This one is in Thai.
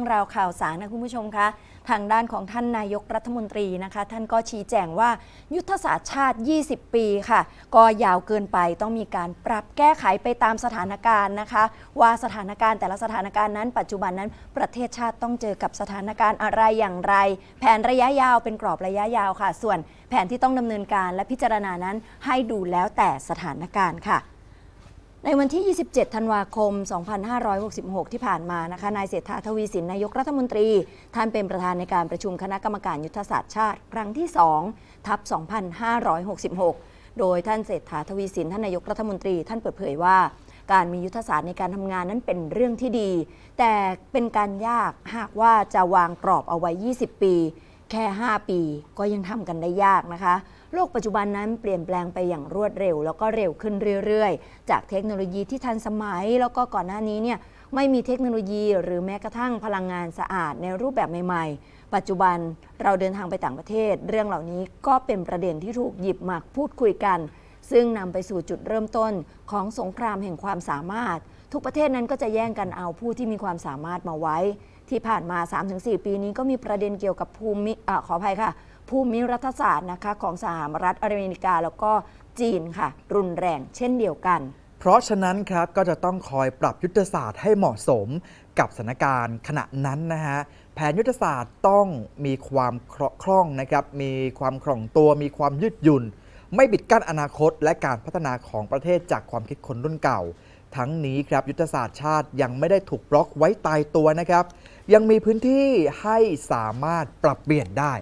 รื่องราวข่าวสารนะคุณผู้ชมคะ ทางด้านของท่านนายกรัฐมนตรีนะคะ ท่านก็ชี้แจงว่ายุทธศาสตร์ชาติ 20 ปีค่ะ ก็ยาวเกินไปต้องมีการปรับแก้ไขไปตามสถานการณ์นะคะ ว่าสถานการณ์แต่ละสถานการณ์นั้น ปัจจุบันนั้นประเทศชาติต้องเจอกับสถานการณ์อะไรอย่างไร แผนระยะยาวเป็นกรอบระยะยาวค่ะ ส่วนแผนที่ต้องดำเนินการและพิจารณานั้นให้ดูแล้วแต่สถานการณ์ค่ะ ในวันที่ 27 ธันวาคม 2566 ที่ผ่านมานะคะ นายเศรษฐาทวีสิน นายกรัฐมนตรี ท่านเป็นประธานในการประชุมคณะกรรมการยุทธศาสตร์ชาติ ครั้งที่ 2 ทับ 2566 โดยท่านเศรษฐาทวีสิน ท่านนายกรัฐมนตรี ท่านเปิดเผยว่า การมียุทธศาสตร์ในการทำงานนั้นเป็นเรื่องที่ดี แต่เป็นการยากหากว่าจะวางกรอบเอาไว้ 20 ปี แค่ 5 ปีก็ยังทำกันได้ยากนะคะ โลกปัจจุบันนั้นเปลี่ยนแปลงไปอย่างรวดเร็ว แล้วก็เร็วขึ้นเรื่อยๆ จากเทคโนโลยีที่ทันสมัย แล้วก็ก่อนหน้านี้เนี่ยไม่มีเทคโนโลยีหรือแม้กระทั่งพลังงานสะอาดในรูปแบบใหม่ๆ ปัจจุบันเราเดินทางไปต่างประเทศ เรื่องเหล่านี้ก็เป็นประเด็นที่ถูกหยิบมาพูดคุยกัน ซึ่งนำไปสู่จุดเริ่มต้นของสงครามแห่งความสามารถ ทุกประเทศนั้นก็จะแย่งกันเอาผู้ที่มีความสามารถมาไว้ ที่ผ่านมา 3-4 ปีนี้ก็มีประเด็นเกี่ยวกับภูมิอขออภัยค่ะ ภูมิรัฐศาสตร์นะคะของสหรัฐอเมริกาแล้วก็จีนค่ะ รุนแรงเช่นเดียวกัน เพราะฉะนั้นครับก็จะต้องคอยปรับยุทธศาสตร์ให้เหมาะสมกับสถานการณ์ขณะนั้นนะฮะแผนยุทธศาสตร์ต้องมีความคล่องนะครับมีความคล่องตัวมีความยืดหยุ่น ไม่บิดกั้นอนาคต และการพัฒนาของประเทศจากความคิดคนรุ่นเก่า ทั้งนี้ครับยุทธศาสตร์ชาติยังไม่ได้ถูกบล็อกไว้ตายตัวนะครับ ยังมีพื้นที่ให้สามารถปรับเปลี่ยนได้